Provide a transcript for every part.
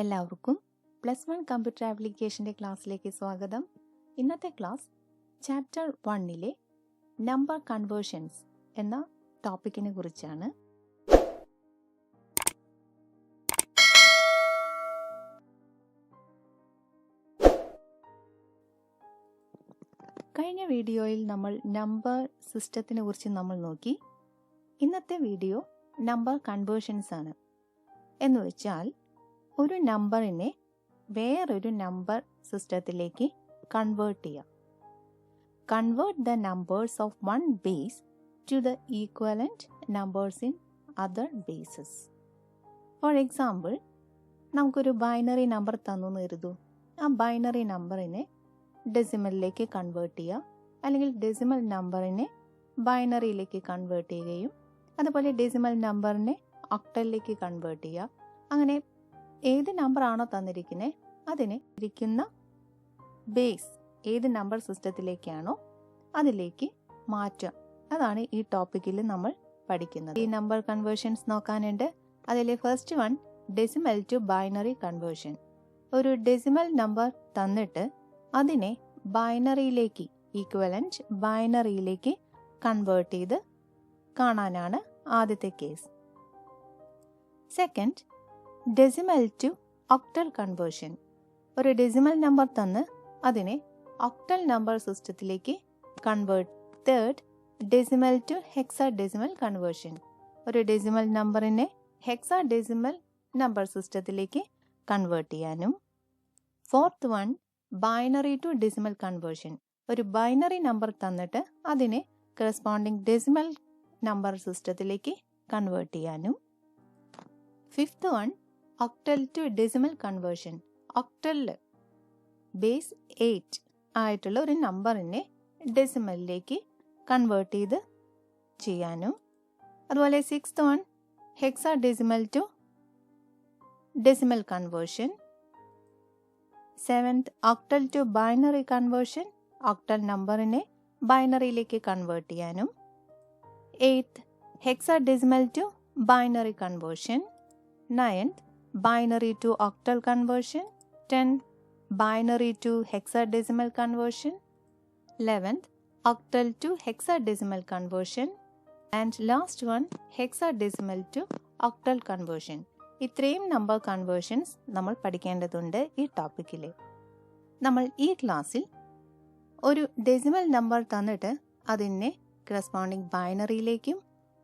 എല്ലാവർക്കും plus one computer ആപ്ലിക്കേഷന്റെ ക്ലാസ്സിലേക്ക് സ്വാഗതം. ഇന്നത്തെ ക്ലാസ് ചാപ്റ്റർ വണ്ണിലെ നമ്പർ കൺവേർഷൻസ് എന്ന ടോപ്പിക്കിനെ കുറിച്ചാണ്. കഴിഞ്ഞ വീഡിയോയിൽ നമ്മൾ നമ്പർ സിസ്റ്റത്തിനെ കുറിച്ച് നമ്മൾ നോക്കി. ഇന്നത്തെ വീഡിയോ നമ്പർ കൺവേർഷൻസ് ആണ്. എന്ന് വെച്ചാൽ ഒരു നമ്പറിനെ വേറൊരു നമ്പർ സിസ്റ്റത്തിലേക്ക് കൺവേർട്ട് ചെയ്യാം. Convert the numbers of one base to the equivalent numbers in other bases for example നമുക്കൊരു ബൈനറി നമ്പർ തന്നു കരുതൂ. ആ ബൈനറി നമ്പറിനെ ഡെസിമലിലേക്ക് കൺവേർട്ട് ചെയ്യുക അല്ലെങ്കിൽ ഡെസിമൽ നമ്പറിനെ ബൈനറിയിലേക്ക് കൺവേർട്ട് ചെയ്യുകയും അതുപോലെ ഡെസിമൽ നമ്പറിനെ ഒക്ടലിലേക്ക് കൺവേർട്ട് ചെയ്യുക അങ്ങനെ ഏത് നമ്പർ ആണോ തന്നിരിക്കുന്നത് അതിനെ ഇരിക്കുന്ന ബേസ് ഏത് നമ്പർ സിസ്റ്റത്തിലേക്കാണോ അതിലേക്ക് മാറ്റുക അതാണ് ഈ ടോപ്പിക്കിൽ നമ്മൾ പഠിക്കുന്നത്. ഈ നമ്പർ കൺവേർഷൻസ് നോക്കാനുണ്ട്. അതിലെ first one decimal to binary conversion ഒരു ഡെസിമൽ നമ്പർ തന്നിട്ട് അതിനെ ബൈനറിയിലേക്ക് ഈക്വലന്റ് ബൈനറിയിലേക്ക് കൺവേർട്ട് ചെയ്ത് കാണാനാണ് ആദ്യത്തെ case second decimal to octal conversion ഒരു ഡെസിമൽ നമ്പർ തന്ന് അതിനെ ഒക്ടൽ നമ്പർ സിസ്റ്റത്തിലേക്ക് convert third decimal to hexadecimal conversion ഒരു ഡെസിമൽ നമ്പറിനെ ഹെക്സ ഡെസിമൽ നമ്പർ സിസ്റ്റത്തിലേക്ക് കൺവേർട്ട് ചെയ്യാനും. Fourth one binary to decimal conversion ഒരു ബൈനറി നമ്പർ തന്നിട്ട് അതിനെ കറസ്പോണ്ടിങ് ഡെസിമൽ നമ്പർ സിസ്റ്റത്തിലേക്ക് കൺവേർട്ട് ചെയ്യാനും. Fifth one octal to decimal conversion ഒക്ടലിൽ base eight ആയിട്ടുള്ള ഒരു നമ്പറിനെ ഡെസിമലിലേക്ക് കൺവേർട്ട് ചെയ്ത് ചെയ്യാനും. അതുപോലെ sixth one hexadecimal to decimal conversion seventh octal to binary conversion octal നമ്പറിനെ ബൈനറിയിലേക്ക് കൺവേർട്ട് ചെയ്യാനും. Eighth hexadecimal to binary conversion ninth binary to octal conversion 10 binary to hexadecimal conversion 11th octal to hexadecimal conversion and last one hexadecimal to octal conversion ഇത്രയും number conversions നമ്മൾ പഠിക്കേണ്ടതുണ്ട് ഈ ടോപ്പിക്കിൽ നമ്മൾ ഈ ക്ലാസ്സിൽ ഒരു ഡെസിമൽ നമ്പർ തന്നിട്ട് അതിനെ കറസ്പോണ്ടിങ് ബൈനറിയിലേക്കും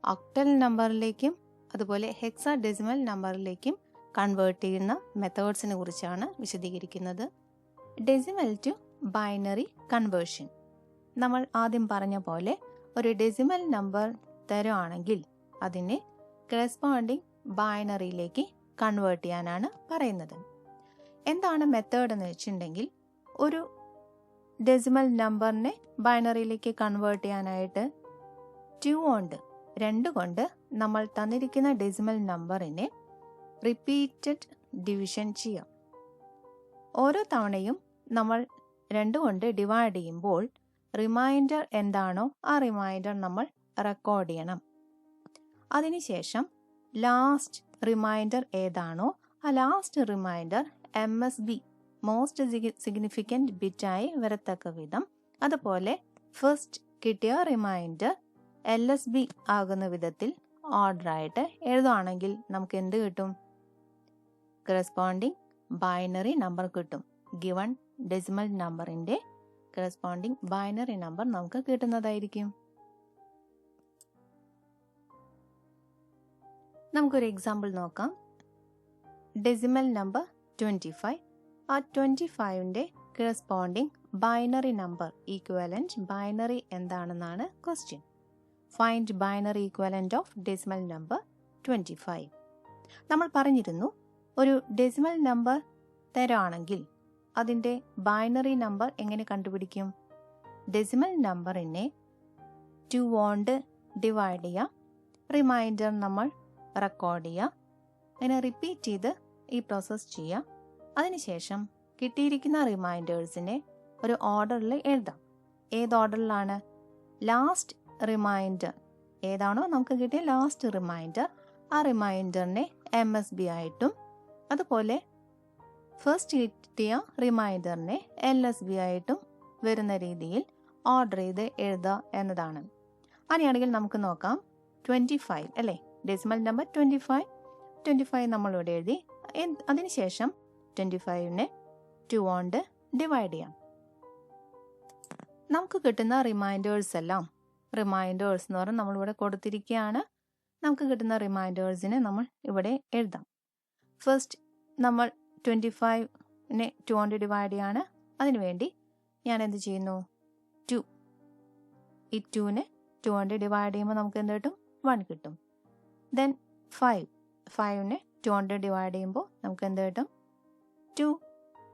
ഒക്ടൽ നമ്പറിലേക്കും അതുപോലെ hexadecimal ഡെസിമൽ നമ്പറിലേക്കും കൺവേർട്ട് ചെയ്യുന്ന മെത്തേഡ്സിനെ കുറിച്ചാണ് വിശദീകരിക്കുന്നത്. ഡെസിമൽ ടു ബൈനറി കൺവേർഷൻ നമ്മൾ ആദ്യം പറഞ്ഞ പോലെ ഒരു ഡെസിമൽ നമ്പർ തരുവാണെങ്കിൽ അതിനെ കറസ്പോണ്ടിങ് ബൈനറിയിലേക്ക് കൺവേർട്ട് ചെയ്യാനാണ് പറയുന്നത്. എന്താണ് മെത്തേഡ് എന്ന് വെച്ചിട്ടുണ്ടെങ്കിൽ ഒരു ഡെസിമൽ നമ്പറിനെ ബൈനറിയിലേക്ക് കൺവേർട്ട് ചെയ്യാനായിട്ട് ടു കൊണ്ട് രണ്ട് കൊണ്ട് നമ്മൾ തന്നിരിക്കുന്ന ഡെസിമൽ നമ്പറിനെ റിപ്പീറ്റഡ് ഡിവിഷൻ ചെയ്യാം. ഓരോ തവണയും നമ്മൾ രണ്ട് കൊണ്ട് ഡിവൈഡ് ചെയ്യുമ്പോൾ റിമൈൻഡർ എന്താണോ ആ റിമൈൻഡർ നമ്മൾ റെക്കോർഡ് ചെയ്യണം. അതിനുശേഷം ലാസ്റ്റ് റിമൈൻഡർ ഏതാണോ ആ last remainder M S B most significant ബിറ്റായി വരത്തക്ക വിധം. അതുപോലെ ഫസ്റ്റ് കിട്ടിയ റിമൈൻഡർ എൽ എസ് ബി ആകുന്ന വിധത്തിൽ ഓർഡറായിട്ട് എഴുതുകയാണെങ്കിൽ നമുക്ക് എന്ത് കിട്ടും? കറസ്പോണ്ടിങ് ബൈനറി നമ്പർ കിട്ടും. ഗിവൺ ഡെസിമൽ നമ്പറിന്റെ കറസ്പോണ്ടിങ് ബൈനറി നമ്പർ നമുക്ക് കിട്ടുന്നതായിരിക്കും. നമുക്കൊരു എക്സാമ്പിൾ നോക്കാം. ഡെസിമൽ നമ്പർ ട്വന്റി ഫൈവ് ആ twenty ഫൈവിന്റെ corresponding binary number equivalent binary എന്താണെന്നാണ് question find binary equivalent of decimal number twenty five നമ്മൾ പറഞ്ഞിരുന്നു ഒരു ഡെസിമൽ നമ്പർ തരാണെങ്കിൽ അതിന്റെ ബൈനറി നമ്പർ എങ്ങനെ കണ്ടുപിടിക്കും? ഡെസിമൽ നമ്പറിനെ ടു വോണ്ട് ഡിവൈഡ് ചെയ്യുക റിമൈൻഡർ നമ്മൾ റെക്കോർഡ് ചെയ്യുക അതിനെ റിപ്പീറ്റ് ചെയ്ത് ഈ പ്രോസസ്സ് ചെയ്യുക അതിനുശേഷം കിട്ടിയിരിക്കുന്ന റിമൈൻഡേഴ്സിനെ ഒരു ഓർഡറിൽ എഴുതാം. ഏത് ഓർഡറിലാണ് ലാസ്റ്റ് റിമൈൻഡർ ഏതാണോ നമുക്ക് കിട്ടിയ ലാസ്റ്റ് റിമൈൻഡർ ആ റിമൈൻഡറിനെ എം എസ് ബി ആയിട്ടും അതുപോലെ ഫസ്റ്റ് കിട്ടിയ റിമൈൻഡറിനെ എൽ എസ് ബി ആയിട്ടും വരുന്ന രീതിയിൽ ഓർഡർ ചെയ്ത് എഴുതുക എന്നതാണ്. അങ്ങനെയാണെങ്കിൽ നമുക്ക് നോക്കാം. ട്വന്റി ഫൈവ് അല്ലേ? Decimal number twenty five twenty five നമ്മളിവിടെ എഴുതി. അതിനുശേഷം ട്വന്റി ഫൈവിനെ ടു കൊണ്ട് ഡിവൈഡ് ചെയ്യാം. നമുക്ക് കിട്ടുന്ന റിമൈൻഡേഴ്സ് എല്ലാം റിമൈൻഡേഴ്സ് എന്ന് പറഞ്ഞാൽ നമ്മളിവിടെ കൊടുത്തിരിക്കുകയാണ്. നമുക്ക് കിട്ടുന്ന റിമൈൻഡേഴ്സിനെ നമ്മൾ ഇവിടെ എഴുതാം. ഫസ്റ്റ് നമ്മൾ ട്വന്റി ഫൈവിനെ ടു കൊണ്ട് ഡിവൈഡ് ചെയ്യാണ്. അതിനുവേണ്ടി ഞാൻ എന്ത് ചെയ്യുന്നു? ടു ഈ ടുവിനെ ടു കൊണ്ട് ഡിവൈഡ് ചെയ്യുമ്പോൾ നമുക്ക് എന്ത് കിട്ടും? വൺ കിട്ടും. ദെൻ ഫൈവ് ഫൈവിനെ ടു കൊണ്ട് ഡിവൈഡ് ചെയ്യുമ്പോൾ നമുക്ക് എന്ത് കിട്ടും? ടു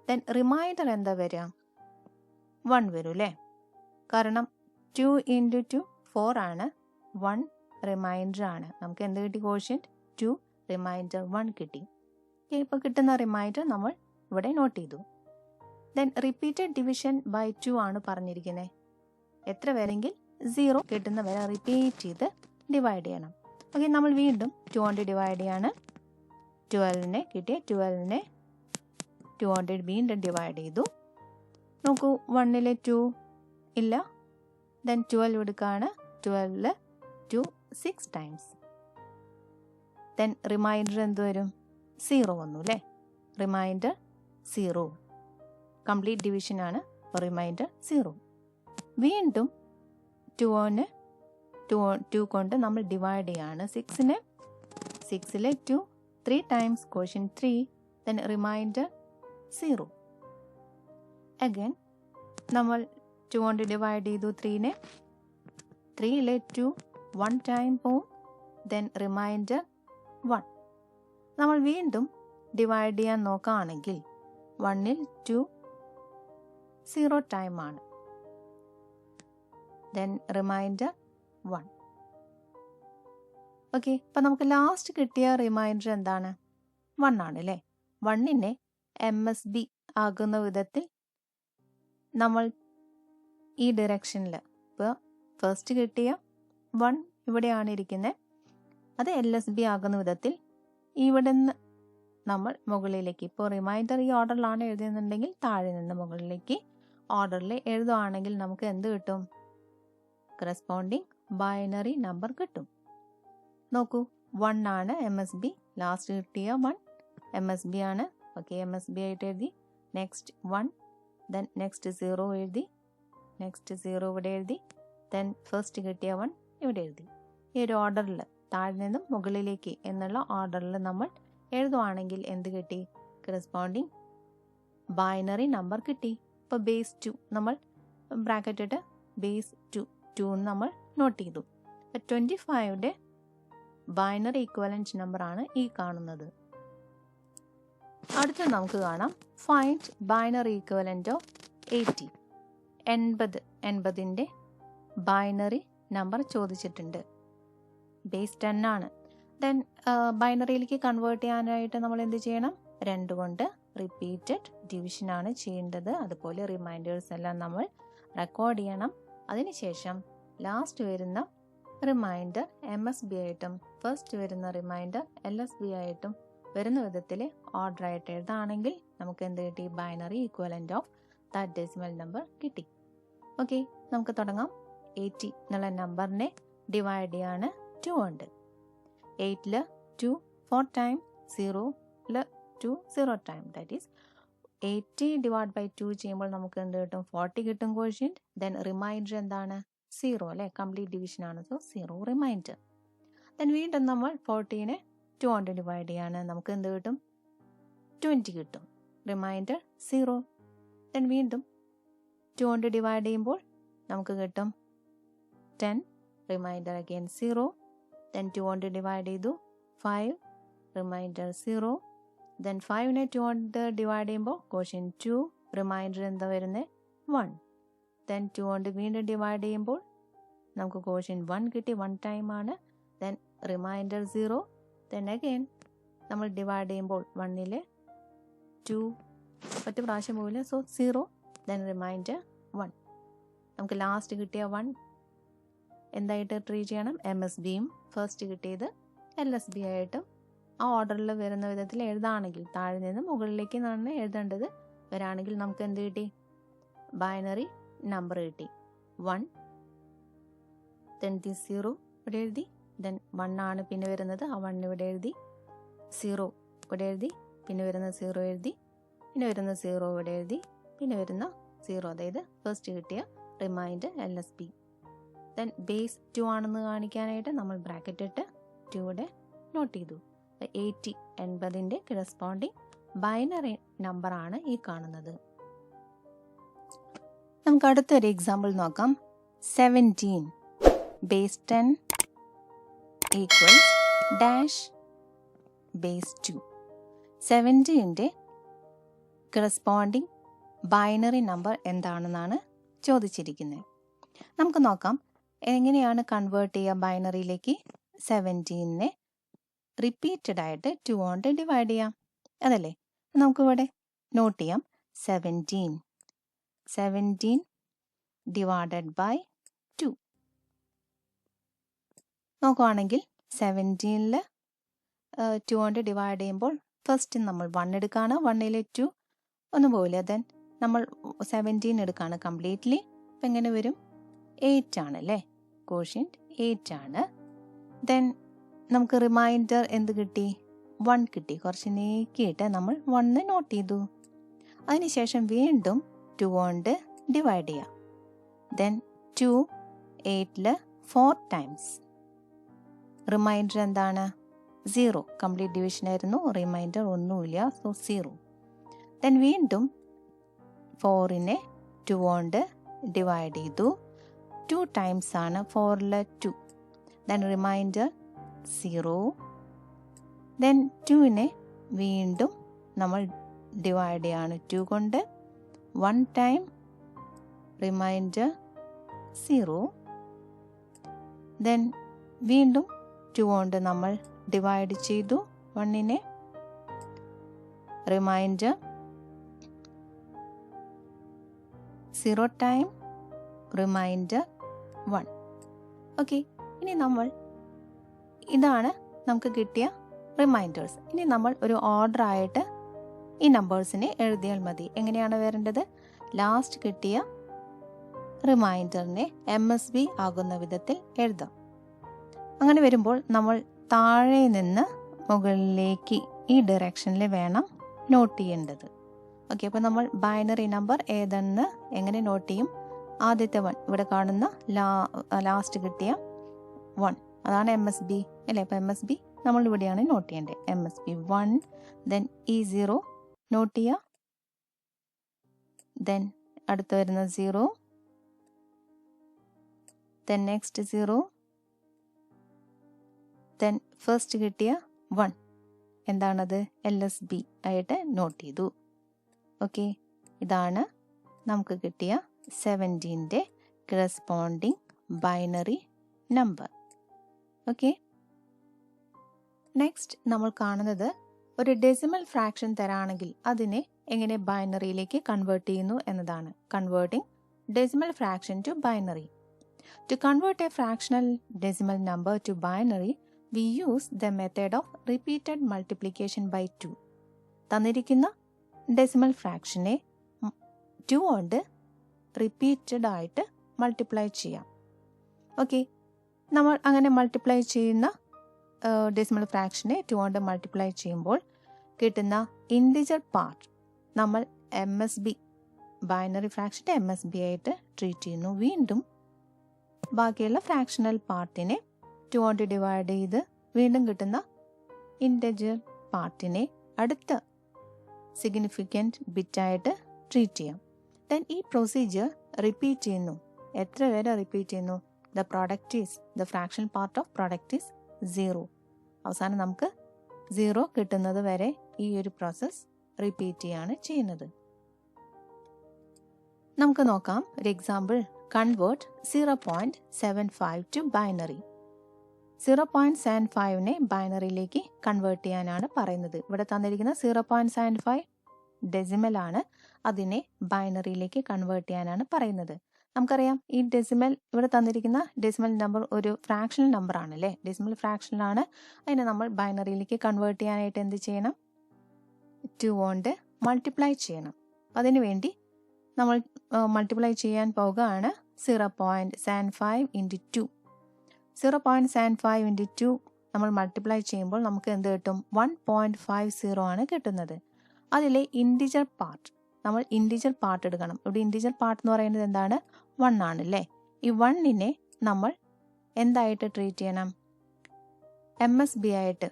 ദെൻ റിമൈൻഡർ എന്താ വരിക? വൺ വരും അല്ലേ? കാരണം ടു ഇന്റു ടു ഫോർ ആണ്. വൺ റിമൈൻഡർ ആണ്. നമുക്ക് എന്ത് കിട്ടി? കോഷ്യന്റ് ടു റിമൈൻഡർ വൺ കിട്ടി. ഇപ്പോൾ കിട്ടുന്ന റിമൈൻഡർ നമ്മൾ ഇവിടെ നോട്ട് ചെയ്തു. Then repeated division by two ആണ് പറഞ്ഞിരിക്കുന്നത് എത്ര വരെങ്കിൽ സീറോ കിട്ടുന്ന വരെ റിപ്പീറ്റ് ചെയ്ത് ഡിവൈഡ് ചെയ്യണം. ഓക്കെ നമ്മൾ വീണ്ടും ടു കൊണ്ട് ഡിവൈഡ് ചെയ്യാണ്. ട്വൽവിനെ കിട്ടിയ ട്വൽവിനെ ടു കൊണ്ട് വീണ്ടും ഡിവൈഡ് ചെയ്തു. നോക്കൂ വണ്ണിലെ ടു ഇല്ല. ദെൻ ട്വൽവ് എടുക്കുകയാണ് ട്വൽവിൽ two six times then remainder എന്ത് വരും? സീറോ വന്നു അല്ലേ റിമൈൻഡർ സീറോ. കംപ്ലീറ്റ് ഡിവിഷനാണ് റിമൈൻഡർ സീറോ. വീണ്ടും ടുവിന് ടു ടു കൊണ്ട് നമ്മൾ ഡിവൈഡ് ചെയ്യാണ് സിക്സിനെ. സിക്സിലെ two three times question three then remainder zero. Again നമ്മൾ ടു കൊണ്ട് ഡിവൈഡ് ചെയ്തു ത്രീനെ. ത്രീയിലെ ടു വൺ ടൈം പോവും ദെൻ റിമൈൻഡർ വൺ. നമ്മൾ വീണ്ടും ഡിവൈഡ് ചെയ്യാൻ നോക്കുകയാണെങ്കിൽ വണ്ണിൽ ടു സീറോ ടൈം ആണ്. ദെൻ റിമൈൻഡർ വൺ ഓക്കെ അപ്പം നമുക്ക് ലാസ്റ്റ് കിട്ടിയ റിമൈൻഡർ എന്താണ്? വൺ ആണ് അല്ലേ? വണ്ണിനെ എം എസ് ബി ആകുന്ന വിധത്തിൽ നമ്മൾ ഈ ഡിറക്ഷനിൽ ഇപ്പോൾ ഫസ്റ്റ് കിട്ടിയ വൺ ഇവിടെയാണ് ഇരിക്കുന്നത് അത് എൽ എസ് ബി ആകുന്ന വിധത്തിൽ ഇവിടെ നിന്ന് നമ്മൾ മുകളിലേക്ക്. ഇപ്പോൾ റിമൈൻഡർ ഈ ഓർഡറിലാണ് എഴുതുന്നുണ്ടെങ്കിൽ താഴെ നിന്ന് മുകളിലേക്ക് ഓർഡറിൽ എഴുതുകയാണെങ്കിൽ നമുക്ക് എന്ത് കിട്ടും? കറസ്പോണ്ടിങ് ബൈനറി നമ്പർ കിട്ടും. നോക്കൂ വൺ ആണ് എം എസ് ബി ലാസ്റ്റ് കിട്ടിയ വൺ എം എസ് ബി ആണ്. ഓക്കെ എം എസ് ബി ആയിട്ട് എഴുതി. Next one then next zero എഴുതി. നെക്സ്റ്റ് സീറോ ഇവിടെ എഴുതി. ദെൻ ഫസ്റ്റ് കിട്ടിയ വൺ ഇവിടെ എഴുതി. ഈ ഒരു ഓർഡറിൽ താഴെ നിന്നും മുകളിലേക്ക് എന്നുള്ള ഓർഡറിൽ നമ്മൾ എഴുതുവാണെങ്കിൽ എന്ത് കിട്ടി? കറസ്പോണ്ടിങ് ബൈനറി നമ്പർ കിട്ടി. ഇപ്പോൾ ബേസ് ടു നമ്മൾ ബ്രാക്കറ്റ് ഇട്ട് ബേസ് ടു ടു നമ്മൾ നോട്ട് ചെയ്തു. ഇപ്പം ട്വന്റി ഫൈവിന്റെ ബൈനറി ഇക്വലന്റ് നമ്പർ ആണ് ഈ കാണുന്നത്. അടുത്ത നമുക്ക് കാണാം find binary equivalent of eighty എൺപത് എൺപതിന്റെ ബൈനറി നമ്പർ ചോദിച്ചിട്ടുണ്ട്. ബേസ് ടെൻ ആണ്. ദെൻ ബൈനറിയിലേക്ക് കൺവേർട്ട് ചെയ്യാനായിട്ട് നമ്മൾ എന്ത് ചെയ്യണം? രണ്ട് കൊണ്ട് റിപ്പീറ്റഡ് ഡിവിഷൻ ആണ് ചെയ്യേണ്ടത്. അതുപോലെ റിമൈൻഡേഴ്സ് എല്ലാം നമ്മൾ റെക്കോർഡ് ചെയ്യണം. അതിനുശേഷം ലാസ്റ്റ് വരുന്ന റിമൈൻഡർ എം എസ് ബി ആയിട്ടും ഫസ്റ്റ് വരുന്ന റിമൈൻഡർ എൽ എസ് ബി ആയിട്ടും വരുന്ന വിധത്തിൽ ഓർഡർ ആയിട്ട് എഴുതാണെങ്കിൽ നമുക്ക് എന്ത് കിട്ടി? Binary equivalent of that decimal number കിട്ടി. ഓക്കെ നമുക്ക് തുടങ്ങാം. എയ്റ്റി എന്നുള്ള നമ്പറിനെ ഡിവൈഡ് ചെയ്യാണ്. ടു ഉണ്ട് എയ്റ്റിൽ ടു ഫോർ ടൈം സീറോയിൽ two zero time. That is eighty divide by two ചെയ്യുമ്പോൾ നമുക്ക് എന്ത് കിട്ടും? ഫോർട്ടി കിട്ടും കോഷ്യന്റ് ദെൻ റിമൈൻഡർ എന്താണ്? സീറോ അല്ലേ? കംപ്ലീറ്റ് ഡിവിഷൻ ആണ്. സോ സീറോ റിമൈൻഡർ ദെൻ വീണ്ടും നമ്മൾ ഫോർട്ടീനെ ടു കൊണ്ട് ഡിവൈഡ് ചെയ്യാണ്. നമുക്ക് എന്ത് കിട്ടും? ട്വന്റി കിട്ടും. Remainder zero. ദെൻ വീണ്ടും ടു കൊണ്ട് ഡിവൈഡ് ചെയ്യുമ്പോൾ നമുക്ക് കിട്ടും ten remainder again zero. Then two കൊണ്ട് ഡിവൈഡ് ചെയ്തു ഫൈവ് റിമൈൻഡർ സീറോ ദെൻ ഫൈവിനെ ടു കൊണ്ട് ഡിവൈഡ് ചെയ്യുമ്പോൾ ക്വസ്റ്റ്യൻ ടു റിമൈൻഡർ എന്താ വരുന്നത് വൺ ദെൻ ടു കൊണ്ട് വീണ്ടും ഡിവൈഡ് ചെയ്യുമ്പോൾ നമുക്ക് ക്വസ്റ്റ്യൻ വൺ കിട്ടി വൺ ടൈം ആണ്. Then remainder zero then again നമ്മൾ ഡിവൈഡ് ചെയ്യുമ്പോൾ വണ്ണിൽ ടു ഒറ്റ പ്രാവശ്യം പോവില്ല? So zero then remainder one നമുക്ക് ലാസ്റ്റ് കിട്ടിയ വൺ എന്തായിട്ട് ട്രീറ്റ് ചെയ്യണം? എം എസ് ബിയും ഫസ്റ്റ് കിട്ടിയത് എൽ എസ് ബി ആയിട്ടും ആ ഓർഡറിൽ വരുന്ന വിധത്തിൽ എഴുതാണെങ്കിൽ താഴെ നിന്ന് മുകളിലേക്ക് നിന്ന് എഴുതേണ്ടത്. വരാണെങ്കിൽ നമുക്ക് എന്ത് കിട്ടി? ബൈനറി നമ്പർ കിട്ടി. വൺ ദെൻ ദി സീറോ ഇവിടെ എഴുതി. ദെൻ വൺ ആണ് പിന്നെ വരുന്നത്. ആ വൺ ഇവിടെ എഴുതി. സീറോ ഇവിടെ എഴുതി. പിന്നെ വരുന്ന സീറോ എഴുതി. പിന്നെ വരുന്ന സീറോ ഇവിടെ എഴുതി. പിന്നെ വരുന്ന സീറോ അതായത് ഫസ്റ്റ് കിട്ടിയ remainder L S B then base two ആണെന്ന് കാണിക്കാനായിട്ട് നമ്മൾ ബ്രാക്കറ്റ് ഇട്ട് ടൂടെ നോട്ട് ചെയ്തു. എയ്റ്റി എൺപതിന്റെ കിറസ്പോണ്ടിങ് ബൈനറി നമ്പറാണ് ഈ കാണുന്നത്. നമുക്ക് അടുത്തൊരു എക്സാമ്പിൾ നോക്കാം. Seventeen base ten equals dash base two സെവന്റീന്റെ corresponding binary number എന്താണെന്നാണ് ചോദിച്ചിരിക്കുന്നത് നമുക്ക് നോക്കാം. എങ്ങനെയാണ് കൺവേർട്ട് ചെയ്യുക ബൈനറിയിലേക്ക്? സെവന്റീനെ റിപ്പീറ്റഡ് ആയിട്ട് ടു കൊണ്ട് ഡിവൈഡ് ചെയ്യാം. അതല്ലേ? നമുക്കിവിടെ നോട്ട് ചെയ്യാം. Seventeen seventeen divided by two നോക്കുവാണെങ്കിൽ സെവന്റീനിൽ ടു കൊണ്ട് ഡിവൈഡ് ചെയ്യുമ്പോൾ ഫസ്റ്റ് നമ്മൾ വൺ എടുക്കുകയാണ് വണ്ണിൽ ടു ഒന്നും പോകില്ല ദെൻ നമ്മൾ സെവന്റീൻ എടുക്കുകയാണ് കംപ്ലീറ്റ്ലി അപ്പം എങ്ങനെ വരും? എയ്റ്റ് ആണല്ലേ കോഷ്യന്റ് എയ്റ്റ് ആണ്. ദെൻ നമുക്ക് റിമൈൻഡർ എന്ത് കിട്ടി? വൺ കിട്ടി. കുറച്ച് നീക്കിയിട്ട് നമ്മൾ വണ്ണ് നോട്ട് ചെയ്തു. അതിനുശേഷം വീണ്ടും ടു കൊണ്ട് ഡിവൈഡ് ചെയ്യാം. ദെൻ ടു എയ്റ്റിൽ ഫോർ ടൈംസ് റിമൈൻഡർ എന്താണ്? സീറോ കംപ്ലീറ്റ് ഡിവിഷൻ ആയിരുന്നു. റിമൈൻഡർ ഒന്നുമില്ല. സോ സീറോ ദെൻ വീണ്ടും ഫോറിനെ ടു കൊണ്ട് ഡിവൈഡ് ചെയ്തു. ടു ടൈംസ് ആണ്. ഫോറിൽ two then remainder zero then ടുവിനെ വീണ്ടും നമ്മൾ ഡിവൈഡ് ചെയ്യാണ്. ടു കൊണ്ട് one time remainder zero then വീണ്ടും ടു കൊണ്ട് നമ്മൾ ഡിവൈഡ് ചെയ്തു. വണ്ണിനെ remainder zero time remainder one. Okay ഇനി നമ്മൾ ഇതാണ് നമുക്ക് കിട്ടിയ റിമൈൻഡേഴ്സ് ഇനി നമ്മൾ ഒരു ഓർഡർ ആയിട്ട് ഈ നമ്പേഴ്സിനെ എഴുതിയാൽ മതി. എങ്ങനെയാണ് വരേണ്ടത്? ലാസ്റ്റ് കിട്ടിയ റിമൈൻഡറിനെ എം എസ് ബി ആകുന്ന വിധത്തിൽ എഴുതാം. അങ്ങനെ വരുമ്പോൾ നമ്മൾ താഴെ നിന്ന് മുകളിലേക്ക് ഈ ഡയറക്ഷനിൽ വേണം നോട്ട് ചെയ്യേണ്ടത്. ഓക്കെ അപ്പോൾ നമ്മൾ ബൈനറി നമ്പർ ഏതെന്ന് എങ്ങനെ നോട്ട് ചെയ്യും? ആദ്യത്തെ വൺ. ഇവിടെ കാണുന്ന ലാ ലാസ്റ്റ് കിട്ടിയ വൺ. അതാണ് എം എസ് ബി അല്ലേ? അപ്പോൾ എം എസ് ബി നമ്മൾ ഇവിടെയാണ് നോട്ട് ചെയ്യേണ്ടത് M S B one then E zero note ചെയ്യുക ദെൻ അടുത്ത് വരുന്ന zero then next zero then first കിട്ടിയ വൺ എന്താണത്? എൽ എസ് ബി ആയിട്ട് നോട്ട് ചെയ്തു. ഓക്കെ ഇതാണ് നമുക്ക് കിട്ടിയ സെവന്റീന്റെ corresponding binary number okay next നമ്മൾ കാണുന്നത് ഒരു ഡെസിമൽ ഫ്രാക്ഷൻ തരാണെങ്കിൽ അതിനെ എങ്ങനെ ബൈനറിയിലേക്ക് കൺവേർട്ട് ചെയ്യുന്നു എന്നതാണ്. Converting decimal fraction to binary to convert a fractional decimal number to binary we use the method of repeated multiplication by two തന്നിരിക്കുന്ന ഡെസിമൽ ഫ്രാക്ഷനെ two കൊണ്ട് റിപ്പീറ്റഡ് ആയിട്ട് മൾട്ടിപ്ലൈ ചെയ്യാം. ഓക്കെ നമ്മൾ അങ്ങനെ മൾട്ടിപ്ലൈ ചെയ്യുന്ന ഡെസിമൽ ഫ്രാക്ഷനെ ടു കൊണ്ട് മൾട്ടിപ്ലൈ ചെയ്യുമ്പോൾ കിട്ടുന്ന ഇൻഡിജർ പാർട്ട് നമ്മൾ എം എസ് ബി ബൈനറി ഫ്രാക്ഷന്റെ എം എസ് ബി ആയിട്ട് ട്രീറ്റ് ചെയ്യുന്നു. വീണ്ടും ബാക്കിയുള്ള ഫ്രാക്ഷണൽ പാർട്ടിനെ ടു കൊണ്ട് ഡിവൈഡ് ചെയ്ത് വീണ്ടും കിട്ടുന്ന ഇൻഡിജർ പാർട്ടിനെ അടുത്ത സിഗ്നിഫിക്കന്റ് ബിറ്റായിട്ട് ട്രീറ്റ് ചെയ്യാം. ദെൻ ഈ പ്രൊസീജിയർ റിപ്പീറ്റ് ചെയ്യുന്നു. എത്ര വരെ റിപ്പീറ്റ് ചെയ്യുന്നു? The product is the fraction part of product is zero അവസാനം നമുക്ക് സീറോ കിട്ടുന്നത് വരെ ഈ ഒരു പ്രോസസ്സ് റിപ്പീറ്റ് ചെയ്യാണ് ചെയ്യുന്നത്. നമുക്ക് നോക്കാം. ഒരു example convert zero point seven five to binary zero point seven ഫൈവിനെ ബൈനറിയിലേക്ക് കൺവേർട്ട് ചെയ്യാനാണ് പറയുന്നത്. ഇവിടെ തന്നിരിക്കുന്ന zero point seven five decimal ആണ് അതിനെ ബൈനറിയിലേക്ക് കൺവേർട്ട് ചെയ്യാനാണ് പറയുന്നത്. നമുക്കറിയാം ഈ ഡെസിമൽ ഇവിടെ തന്നിരിക്കുന്ന ഡെസിമൽ നമ്പർ ഒരു ഫ്രാക്ഷണൽ നമ്പർ ആണ് അല്ലേ? ഡെസിമൽ ഫ്രാക്ഷനിലാണ് അതിനെ നമ്മൾ ബൈനറിയിലേക്ക് കൺവേർട്ട് ചെയ്യാനായിട്ട് എന്ത് ചെയ്യണം? ടു കൊണ്ട് മൾട്ടിപ്ലൈ ചെയ്യണം. അതിനു വേണ്ടി നമ്മൾ മൾട്ടിപ്ലൈ ചെയ്യാൻ പോകുകയാണ് zero point seven five into two. Zero point seven five into two നമ്മൾ മൾട്ടിപ്ലൈ ചെയ്യുമ്പോൾ നമുക്ക് എന്ത് കിട്ടും? വൺ പോയിന്റ് ഫൈവ് സീറോ ആണ് കിട്ടുന്നത്. അതിലെ ഇൻഡിജർ പാർട്ട് നമ്മൾ ഇൻഡിജർ പാർട്ട് എടുക്കണം. ഇവിടെ ഇൻഡിജർ പാർട്ട് എന്ന് പറയുന്നത് എന്താണ്? വൺ ആണ് അല്ലേ ഈ വണ്ണിനെ നമ്മൾ എന്തായിട്ട് ട്രീറ്റ് ചെയ്യണം? എം എസ് ബി ആയിട്ട്.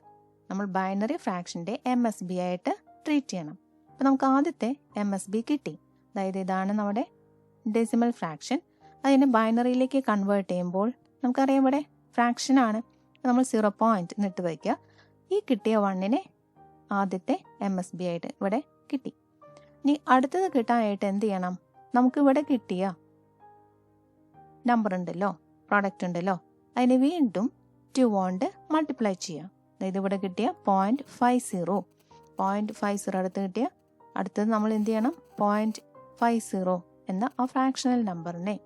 നമ്മൾ ബൈനറി ഫ്രാക്ഷന്റെ എം എസ് ബി ആയിട്ട് ട്രീറ്റ് ചെയ്യണം. അപ്പോൾ നമുക്ക് ആദ്യത്തെ എം എസ് ബി കിട്ടി. അതായത് ഇതാണ് നമ്മുടെ ഡെസിമൽ ഫ്രാക്ഷൻ അതിനെ ബൈനറിയിലേക്ക് കൺവേർട്ട് ചെയ്യുമ്പോൾ നമുക്കറിയാം ഇവിടെ ഫ്രാക്ഷനാണ് നമ്മൾ സീറോ പോയിന്റ് എന്നിട്ട് വയ്ക്കുക. ഈ കിട്ടിയ വണ്ണിനെ ആദ്യത്തെ എം എസ് ബി ആയിട്ട് ഇവിടെ കിട്ടി. ഇനി അടുത്തത് കിട്ടാനായിട്ട് എന്ത് ചെയ്യണം? നമുക്ക് ഇവിടെ കിട്ടിയ നമ്പർ ഉണ്ടല്ലോ പ്രോഡക്റ്റ് ഉണ്ടല്ലോ അതിന് വീണ്ടും ടു കൊണ്ട് മൾട്ടിപ്ലൈ ചെയ്യാം. അതായത് ഇവിടെ കിട്ടിയ point five zero point five zero അടുത്ത് കിട്ടിയ അടുത്തത് നമ്മൾ എന്ത് ചെയ്യണം? പോയിന്റ് ഫൈവ് സീറോ എന്ന ആ ഫ്രാക്ഷണൽ നമ്പറിനെ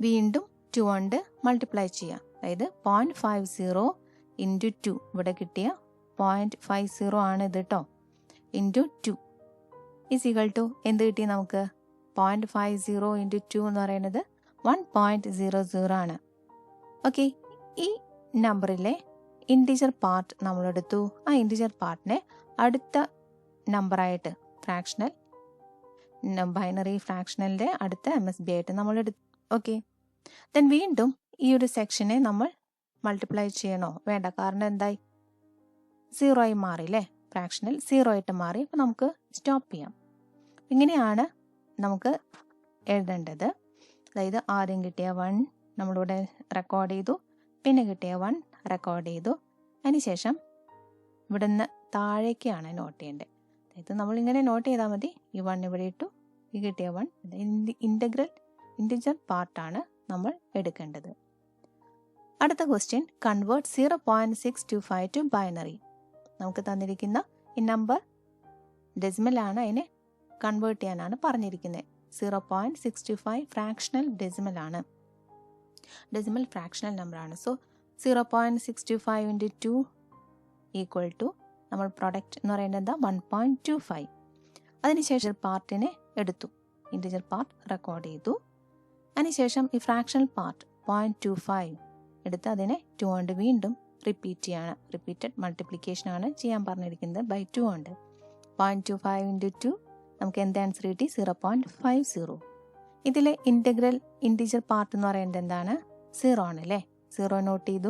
വീണ്ടും ടു കൊണ്ട് മൾട്ടിപ്ലൈ ചെയ്യാം. അതായത് point five zero into two ഇവിടെ കിട്ടിയ പോയിന്റ് ഫൈവ് സീറോ ആണ് ഇത് കേട്ടോ ഇന്റു ടു ഈസ് ടു എന്ത് കിട്ടി നമുക്ക്? Point five zero into two എന്ന് പറയുന്നത് വൺ പോയിന്റ് സീറോ സീറോ ആണ്. ഓക്കെ ഈ നമ്പറിലെ ഇന്റിജർ പാർട്ട് നമ്മളെടുത്തു ആ ഇന്റിജർ പാർട്ടിനെ അടുത്ത നമ്പറായിട്ട് ഫ്രാക്ഷണൽ ബൈനറി ഫ്രാക്ഷണലിന്റെ അടുത്ത എം എസ് ബി ആയിട്ട് നമ്മൾ എടുത്തു. ഓക്കെ ദെൻ വീണ്ടും ഈ ഒരു സെക്ഷനെ നമ്മൾ മൾട്ടിപ്ലൈ ചെയ്യണോ? വേണ്ട. കാരണം എന്തായി? സീറോ ആയി മാറി അല്ലേ ഫ്രാക്ഷനിൽ സീറോ ആയിട്ട് മാറി. അപ്പോൾ നമുക്ക് സ്റ്റോപ്പ് ചെയ്യാം. ഇങ്ങനെയാണ് നമുക്ക് എഴുതേണ്ടത്. അതായത് ആദ്യം കിട്ടിയ വൺ നമ്മളിവിടെ റെക്കോർഡ് ചെയ്തു. പിന്നെ കിട്ടിയ വൺ റെക്കോർഡ് ചെയ്തു. അതിനുശേഷം നിന്ന് താഴേക്കാണ് നോട്ട് ചെയ്യേണ്ടത്. അതായത് നമ്മളിങ്ങനെ നോട്ട് ചെയ്താൽ മതി. ഈ വൺ ഇവിടെ ഇട്ടു. ഈ കിട്ടിയ വൺ ഇന്റഗ്രൽ ഇന്റിജർ പാർട്ടാണ് നമ്മൾ എടുക്കേണ്ടത്. അടുത്ത question convert zero point six two five to binary നമുക്ക് തന്നിരിക്കുന്ന ഈ നമ്പർ ഡെസിമലാണ് അതിനെ കൺവേർട്ട് ചെയ്യാനാണ് പറഞ്ഞിരിക്കുന്നത് zero point six two five fractional ഡെസിമലാണ് decimal fractional നമ്പറാണ് so zero point six two five into two equal to നമ്മൾ പ്രൊഡക്റ്റ് എന്ന് പറയുന്നത് എന്താ? വൺ പോയിന്റ് ടു ഫൈവ് അതിനുശേഷം പാർട്ടിനെ എടുത്തു. ഇന്റിജർ പാർട്ട് റെക്കോർഡ് ചെയ്തു. അതിനുശേഷം ഈ fractional part point two five എടുത്ത് അതിനെ ടു കൊണ്ട് വീണ്ടും റിപ്പീറ്റ് ചെയ്യാണ്. റിപ്പീറ്റഡ് മൾട്ടിപ്ലിക്കേഷൻ ആണ് ചെയ്യാൻ പറഞ്ഞിരിക്കുന്നത്. ബൈ ടു ഉണ്ട്. Point two five into two നമുക്ക് എന്ത് ആൻസർ കിട്ടി? സീറോ പോയിന്റ് ഫൈവ് സീറോ ഇതിലെ ഇന്റഗ്രൽ ഇന്റീജർ പാർട്ട് എന്ന് പറയുന്നത് എന്താണ്? സീറോ ആണ് അല്ലേ? സീറോ നോട്ട് ചെയ്തു.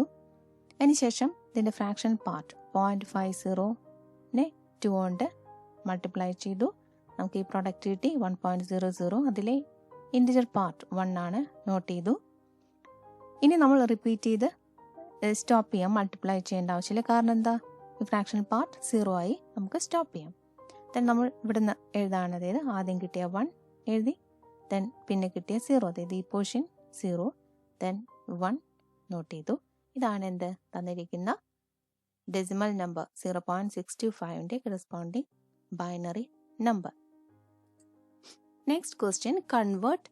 അതിനുശേഷം ഇതിന്റെ ഫ്രാക്ഷൻ പാർട്ട് പോയിന്റ് ഫൈവ് സീറോനെ ടു കൊണ്ട് മൾട്ടിപ്ലൈ ചെയ്തു. നമുക്ക് ഈ പ്രൊഡക്റ്റ് കിട്ടി. വൺ പോയിന്റ് സീറോ സീറോ അതിലെ ഇന്റിജർ പാർട്ട് വൺ ആണ്. നോട്ട് ചെയ്തു. ഇനി നമ്മൾ റിപ്പീറ്റ് ചെയ്ത് സ്റ്റോപ്പ് ചെയ്യാം. മൾട്ടിപ്ലൈ ചെയ്യേണ്ട ആവശ്യമില്ല. കാരണം എന്താ? ഈ ഫ്രാക്ഷൻ പാർട്ട് സീറോ ആയി നമുക്ക് സ്റ്റോപ്പ് ചെയ്യാം. ദെൻ നമ്മൾ ഇവിടുന്ന് എഴുതാണ്. അതായത് ആദ്യം കിട്ടിയ വൺ എഴുതി ദെൻ പിന്നെ കിട്ടിയ സീറോ അതായത് ഈ portion zero then one note ചെയ്തു. ഇതാണ് എന്ത്? തന്നിരിക്കുന്ന decimal number zero point six two ഫൈവിന്റെ corresponding binary number next question convert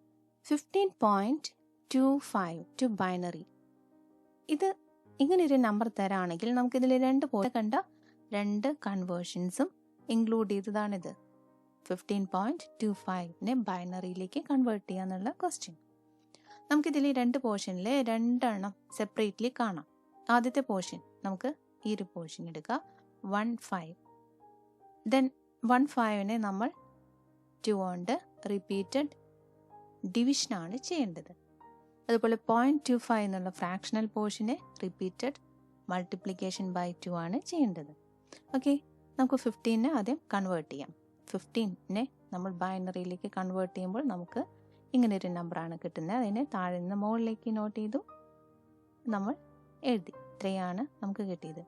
fifteen point two five to binary ഇത് ഇങ്ങനെ ഒരു നമ്പർ തരാണെങ്കിൽ നമുക്കിതിൽ രണ്ട് പോലെ കണ്ട രണ്ട് കൺവേർഷൻസും ഇൻക്ലൂഡ് ചെയ്തതാണിത്. ഫിഫ്റ്റീൻ പോയിന്റ് ടു ഫൈവിനെ ബൈനറിയിലേക്ക് കൺവേർട്ട് ചെയ്യാന്നുള്ള ക്വസ്റ്റ്യൻ നമുക്കിതിൽ രണ്ട് പോർഷനിൽ രണ്ടെണ്ണം സെപ്പറേറ്റ്ലി കാണാം. ആദ്യത്തെ പോർഷൻ നമുക്ക് ഈ ഒരു പോർഷൻ എടുക്കുക വൺ ഫൈവ് ദെൻ വൺ ഫൈവിനെ നമ്മൾ ടു കൊണ്ട് റിപ്പീറ്റഡ് ഡിവിഷനാണ് ചെയ്യേണ്ടത്. അതുപോലെ പോയിന്റ് ടു ഫൈവ് എന്നുള്ള ഫ്രാക്ഷണൽ പോർഷനെ റിപ്പീറ്റഡ് മൾട്ടിപ്ലിക്കേഷൻ ബൈ ടു ആണ് ചെയ്യേണ്ടത്. ഓക്കെ നമുക്ക് ഫിഫ്റ്റീനെ ആദ്യം കൺവേർട്ട് ചെയ്യാം. ഫിഫ്റ്റീനെ നമ്മൾ ബൈനറിയിലേക്ക് കൺവേർട്ട് ചെയ്യുമ്പോൾ നമുക്ക് ഇങ്ങനെ ഒരു നമ്പറാണ് കിട്ടുന്നത്. അതിനെ താഴെ നിന്ന് മുകളിലേക്ക് നോട്ട് ചെയ്തു. നമ്മൾ എഴുതി. ഇത്രയാണ് നമുക്ക് കിട്ടിയത്.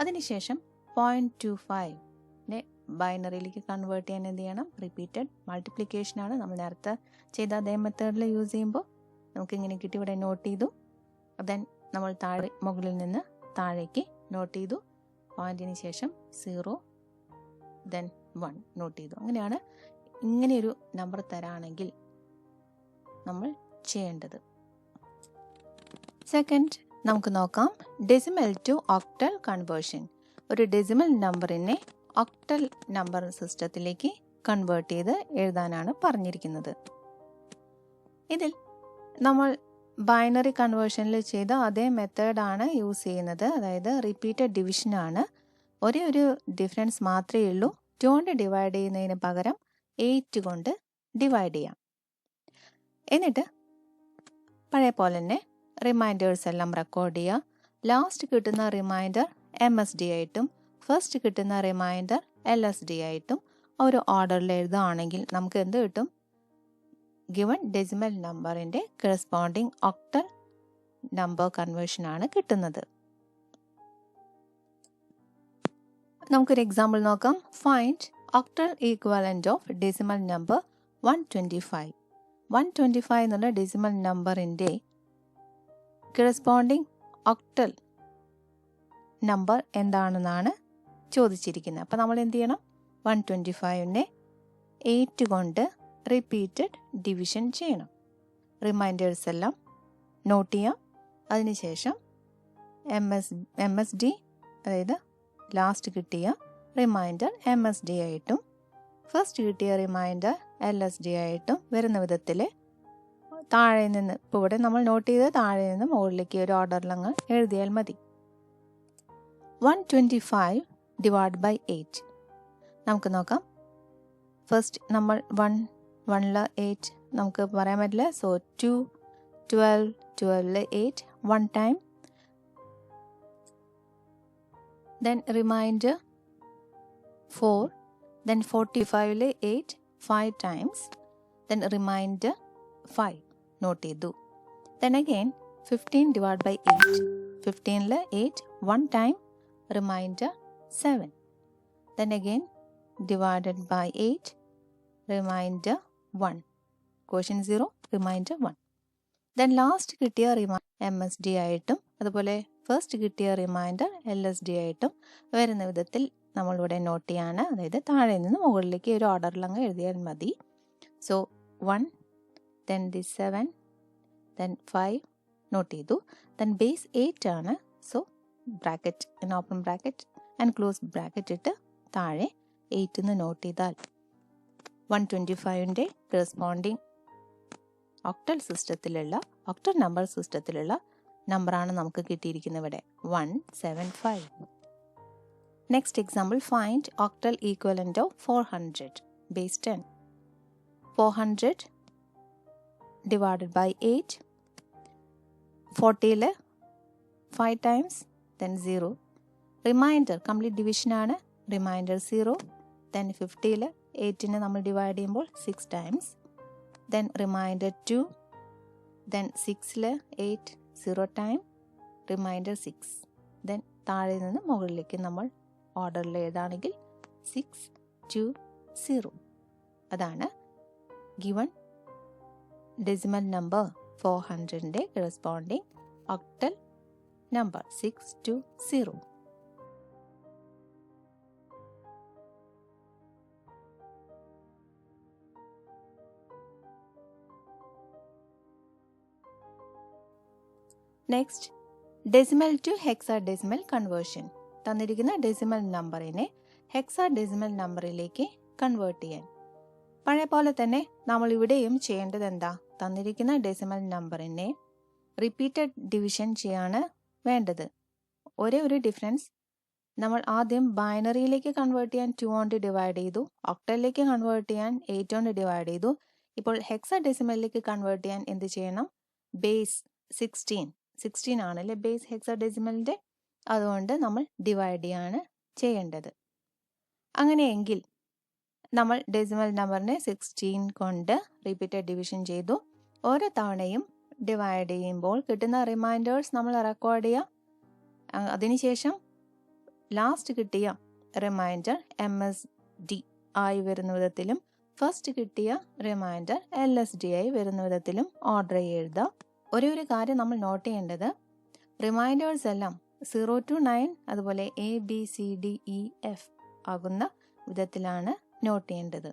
അതിനുശേഷം പോയിന്റ് ടു ഫൈവിനെ ബൈനറിയിലേക്ക് കൺവേർട്ട് ചെയ്യാൻ എന്ത് ചെയ്യണം? റിപ്പീറ്റഡ് മൾട്ടിപ്ലിക്കേഷനാണ് നമ്മൾ നേരത്തെ ചെയ്ത അതേ മെത്തേഡിൽ യൂസ് ചെയ്യുമ്പോൾ നമുക്ക് ഇങ്ങനെ കിട്ടി. ഇവിടെ നോട്ട് ചെയ്തു. ദെൻ നമ്മൾ താഴെ മുകളിൽ നിന്ന് താഴേക്ക് നോട്ട് ചെയ്തു. പോയിന്റിന് ശേഷം സീറോ ദെൻ വൺ നോട്ട് ചെയ്തു. അങ്ങനെയാണ് ഇങ്ങനെയൊരു നമ്പർ തരാണെങ്കിൽ നമ്മൾ ചെയ്യേണ്ടത്. സെക്കൻഡ് നമുക്ക് നോക്കാം. ഡെസിമൽ ടു ഒക്ടൽ കൺവേർഷൻ ഒരു ഡെസിമൽ നമ്പറിനെ ഒക്ടൽ നമ്പർ സിസ്റ്റത്തിലേക്ക് കൺവേർട്ട് ചെയ്ത് എഴുതാനാണ് പറഞ്ഞിരിക്കുന്നത്. ഇതിൽ നമ്മൾ ബൈനറി കൺവേർഷനിൽ ചെയ്ത അതേ മെത്തേഡാണ് യൂസ് ചെയ്യുന്നത്. അതായത് റിപ്പീറ്റഡ് ഡിവിഷനാണ് ഒരേ ഒരു ഡിഫറൻസ് മാത്രമേ ഉള്ളൂ. ടു കൊണ്ട് ഡിവൈഡ് ചെയ്യുന്നതിന് പകരം എയ്റ്റ് കൊണ്ട് ഡിവൈഡ് ചെയ്യാം. എന്നിട്ട് പഴയ പോലെ തന്നെ റിമൈൻഡേഴ്സ് എല്ലാം റെക്കോർഡ് ചെയ്യുക. ലാസ്റ്റ് കിട്ടുന്ന റിമൈൻഡർ എം എസ് ഡി ആയിട്ടും ഫസ്റ്റ് കിട്ടുന്ന റിമൈൻഡർ എൽ എസ് ഡി ആയിട്ടും ഒരു ഓർഡറിൽ എഴുതുകയാണെങ്കിൽ നമുക്ക് എന്ത് കിട്ടും? ഗിവൺ ഡെസിമൽ നമ്പറിന്റെ കറസ്പോണ്ടിങ് ഒക്ടൽ നമ്പർ കൺവേർഷനാണ് കിട്ടുന്നത്. നമുക്കൊരു എക്സാമ്പിൾ നോക്കാം. Find octal equivalent of decimal number one twenty five one twenty five എന്നുള്ള ഡെസിമൽ നമ്പറിന്റെ കറസ്പോണ്ടിങ് ഒക്ടൽ നമ്പർ എന്താണെന്നാണ് ചോദിച്ചിരിക്കുന്നത്. അപ്പോൾ നമ്മൾ എന്ത് ചെയ്യണം? വൺ ട്വന്റി ഫൈവിനെ എയ്റ്റ് കൊണ്ട് റിപ്പീറ്റഡ് ഡിവിഷൻ ചെയ്യണം. റിമൈൻഡേഴ്സ് എല്ലാം നോട്ട് ചെയ്യാം. അതിനുശേഷം M S M S D അതായത് ലാസ്റ്റ് കിട്ടിയ റിമൈൻഡർ എം എസ് ഡി ആയിട്ടും ഫസ്റ്റ് കിട്ടിയ റിമൈൻഡർ എൽ എസ് ഡി ആയിട്ടും വരുന്ന വിധത്തിൽ താഴെ നിന്ന് ഇപ്പോൾ ഇവിടെ നമ്മൾ നോട്ട് ചെയ്ത് താഴെ നിന്ന് മുകളിലേക്ക് ഒരു ഓർഡറിൽ അങ്ങ് എഴുതിയാൽ മതി. One twenty five divide by eight നമുക്ക് നോക്കാം. ഫസ്റ്റ് നമ്മൾ വൺ വണ്ണിൽ എയ്റ്റ് നമുക്ക് പറയാൻ പറ്റില്ല. So two twelve ട്വൽവിൽ eight one time then remainder four then forty ഫൈവിൽ eight five times then remainder five note ചെയ്തു. Then again fifteen divide by eight ഫിഫ്റ്റീനിൽ eight one time remainder seven then again divided by eight remainder one question zero remainder one then last കിട്ടിയ റിമൈ M S D ആയിട്ടും അതുപോലെ first കിട്ടിയ remainder L S D ആയിട്ടും വരുന്ന വിധത്തിൽ നമ്മളിവിടെ not ചെയ്യാണ് അതായത് താഴെ നിന്ന് മുകളിലേക്ക് ഒരു ഓർഡറിൽ അങ്ങ് എഴുതിയാൽ മതി. So one then the seven then five note ചെയ്തു. ദെൻ ബേസ് എയ്റ്റ് ആണ്. So bracket open bracket and close bracket ഇട്ട് താഴെ എയ്റ്റ് എന്ന് നോട്ട് ചെയ്താൽ വൺ ട്വന്റി ഫൈവിന്റെ കറസ്പോണ്ടിങ് ഒക്ടൽ സിസ്റ്റത്തിലുള്ള ഒക്ടൽ നമ്പർ സിസ്റ്റത്തിലുള്ള നമ്പറാണ് നമുക്ക് കിട്ടിയിരിക്കുന്നത് ഇവിടെ. One seven five next example find octal equivalent of four hundred base ten four hundred divided by eight ഫോർട്ടിയിൽ five times then zero remainder complete ഡിവിഷനാണ് remainder zero then ഫിഫ്റ്റിയിൽ എയ്റ്റിനെ നമ്മൾ ഡിവൈഡ് ചെയ്യുമ്പോൾ six times then remainder two then സിക്സിൽ eight zero time remainder six then താഴെ നിന്ന് മുകളിലേക്ക് നമ്മൾ ഓർഡറിൽ ഏതാണെങ്കിൽ സിക്സ് ടു സീറോ അതാണ് given decimal number four ഹൺഡ്രഡിന്റെ corresponding octal number six two zero next decimal to hexadecimal conversion തന്നിരിക്കുന്ന ഡെസിമൽ നമ്പറിനെ ഹെക്സാ ഡെസിമൽ നമ്പറിലേക്ക് കൺവേർട്ട് ചെയ്യാൻ. പഴയ പോലെ തന്നെ നമ്മൾ ഇവിടെയും ചെയ്യേണ്ടത് എന്താ? തന്നിരിക്കുന്ന ഡെസിമൽ നമ്പറിനെ റിപ്പീറ്റഡ് ഡിവിഷൻ ചെയ്യാണ് വേണ്ടത്. ഒരേ ഒരു ഡിഫറൻസ് നമ്മൾ ആദ്യം ബൈനറിയിലേക്ക് കൺവേർട്ട് ചെയ്യാൻ ടു കൊണ്ട് ഡിവൈഡ് ചെയ്തു. ഒക്ടലിലേക്ക് കൺവേർട്ട് ചെയ്യാൻ എയ്റ്റ് കൊണ്ട് ഡിവൈഡ് ചെയ്തു. ഇപ്പോൾ ഹെക്സാ ഡെസിമലിലേക്ക് കൺവേർട്ട് ചെയ്യാൻ എന്ത് ചെയ്യണം? ബേസ് സിക്സ്റ്റീൻ സിക്സ്റ്റീൻ ആണല്ലേ ബേസ് ഹെക്സാ ഡെസിമലിന്റെ അതുകൊണ്ട് നമ്മൾ ഡിവൈഡ് ചെയ്യാണ് ചെയ്യേണ്ടത്. അങ്ങനെയെങ്കിൽ നമ്മൾ ഡെസിമൽ നമ്പറിനെ സിക്സ്റ്റീൻ കൊണ്ട് റിപ്പീറ്റഡ് ഡിവിഷൻ ചെയ്തു. ഓരോ തവണയും ഡിവൈഡ് ചെയ്യുമ്പോൾ കിട്ടുന്ന റിമൈൻഡേഴ്സ് നമ്മൾ റെക്കോർഡ് ചെയ്യുക അതിനുശേഷം ലാസ്റ്റ് കിട്ടിയ റിമൈൻഡർ എം എസ് ഡി ആയി വരുന്ന വിധത്തിലും ഫസ്റ്റ് കിട്ടിയ റിമൈൻഡർ എൽ എസ് ഡി ആയി വരുന്ന വിധത്തിലും ഓർഡർ എഴുതുക ഒരേ ഒരു കാര്യം നമ്മൾ നോട്ട് ചെയ്യേണ്ടത്. റിമൈൻഡേഴ്സ് എല്ലാം സീറോ ടു നയൻ അതുപോലെ A B C D E F ആകുന്ന വിധത്തിലാണ് നോട്ട് ചെയ്യേണ്ടത്.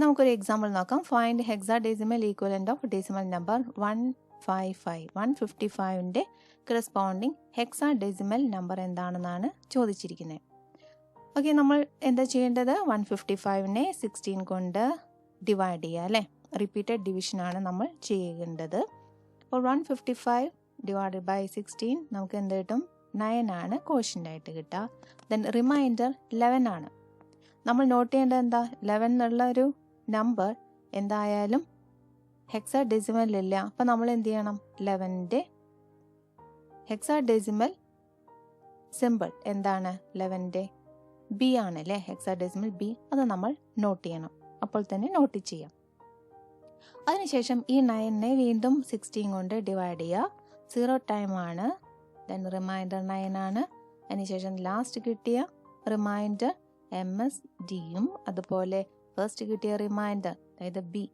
നമുക്കൊരു എക്സാമ്പിൾ നോക്കാം. Find hexadecimal equivalent of decimal number one five five one fifty ഫൈവിന്റെ corresponding hexadecimal number എന്താണെന്നാണ് ചോദിച്ചിരിക്കുന്നത് ഓക്കെ നമ്മൾ എന്താ ചെയ്യേണ്ടത്? വൺ ഫിഫ്റ്റി ഫൈവിനെ സിക്സ്റ്റീൻ കൊണ്ട് ഡിവൈഡ് ചെയ്യുക അല്ലേ? റിപ്പീറ്റഡ് ഡിവിഷനാണ് നമ്മൾ ചെയ്യേണ്ടത്. അപ്പോൾ one fifty five divided by sixteen നമുക്ക് എന്ത് കിട്ടും? നയൻ ആണ് കോഷ്യന്റായിട്ട് കിട്ടുക. ദെൻ റിമൈൻഡർ ലെവൻ ആണ്. നമ്മൾ നോട്ട് ചെയ്യേണ്ടത് എന്താ? ലെവൻ എന്നുള്ള ഒരു നമ്പർ എന്തായാലും ഹെക്സാ ഡെസിമലില്ല അപ്പം നമ്മൾ എന്ത് ചെയ്യണം? ലെവന്റെ ഹെക്സാ ഡെസിമൽ സിമ്പിൾ എന്താണ്? ലെവന്റെ ബി ആണ് അല്ലേ ഹെക്സാ ഡെസിമൽ ബി അത് നമ്മൾ നോട്ട് ചെയ്യണം. അപ്പോൾ തന്നെ നോട്ട് ചെയ്യാം. അതിനുശേഷം ഈ നയനെ വീണ്ടും സിക്സ്റ്റീൻ കൊണ്ട് ഡിവൈഡ് ചെയ്യുക. സീറോ ടൈം ആണ്. ദെൻ റിമൈൻഡർ നയൻ ആണ്. അതിനുശേഷം ലാസ്റ്റ് കിട്ടിയ റിമൈൻഡർ എം എസ് ഡിയും അതുപോലെ ഫസ്റ്റ് കിട്ടിയ റിമൈൻഡർ അതായത് ബി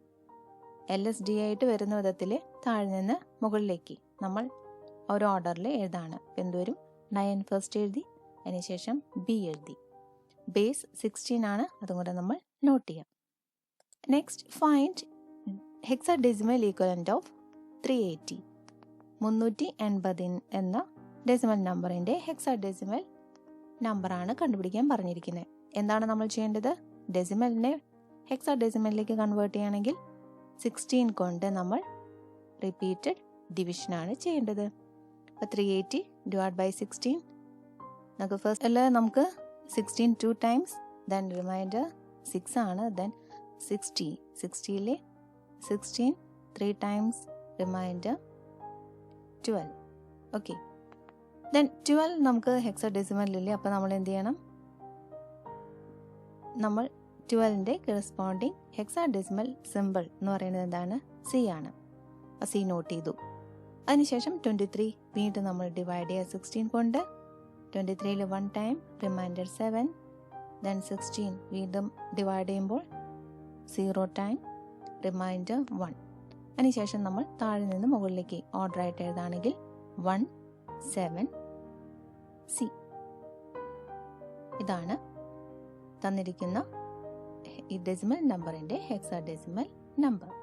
എൽ എസ് ഡി ആയിട്ട് വരുന്ന വിധത്തിൽ താഴെ നിന്ന് മുകളിലേക്ക് നമ്മൾ ഒരു ഓർഡറിൽ എഴുതാണ്. എന്തുവരും നയൻ ഫസ്റ്റ് എഴുതി അതിനുശേഷം ബി എഴുതി. ബേസ് സിക്സ്റ്റീൻ ആണ്. അതും കൂടെ നമ്മൾ നോട്ട് ചെയ്യാം. Next find hexadecimal equivalent of three eighty മുന്നൂറ്റി എൺപതിൻ എന്ന ഡെസിമൽ നമ്പറിന്റെ ഹെക്സാ ഡെസിമൽ നമ്പറാണ് കണ്ടുപിടിക്കാൻ പറഞ്ഞിരിക്കുന്നത് എന്താണ് നമ്മൾ ചെയ്യേണ്ടത്? ഡെസിമലിനെ ഹെക്സാ ഡെസിമലിലേക്ക് കൺവേർട്ട് ചെയ്യണമെങ്കിൽ സിക്സ്റ്റീൻ കൊണ്ട് നമ്മൾ റിപ്പീറ്റഡ് ഡിവിഷനാണ് ചെയ്യേണ്ടത്. അപ്പോൾ three eighty divide by sixteen നമുക്ക് ഫസ്റ്റ് അല്ല നമുക്ക് sixteen two times then remainder six ആണ് then sixty സിക്സ്റ്റിയിലെ sixteen three times remainder twelve okay then twelve നമുക്ക് ഹെക്സ ഡെസിമലില്ലേ അപ്പോൾ നമ്മൾ എന്ത് ചെയ്യണം? നമ്മൾ ട്വൽവിന്റെ കറസ്പോണ്ടിങ് ഹെക്സാ ഡെസിമൽ സിമ്പിൾ എന്ന് പറയുന്നത് എന്താണ്? സി ആണ്. അപ്പോൾ സി നോട്ട് ചെയ്തു. അതിനുശേഷം ട്വന്റി ത്രീ വീണ്ടും നമ്മൾ ഡിവൈഡ് ചെയ്യുക സിക്സ്റ്റീൻ കൊണ്ട് ട്വന്റി ത്രീയിൽ one time remainder seven then sixteen വീണ്ടും ഡിവൈഡ് ചെയ്യുമ്പോൾ സീറോ ടൈം റിമൈൻഡർ വൺ അതിനുശേഷം നമ്മൾ താഴെ നിന്ന് മുകളിലേക്ക് ഓർഡർ ആയിട്ട് എഴുതാണെങ്കിൽ വൺ സെവൻ സി ഇതാണ് തന്നിരിക്കുന്ന ഈ ഡെസിമൽ നമ്പറിന്റെ ഹെക്സാ ഡെസിമൽ നമ്പർ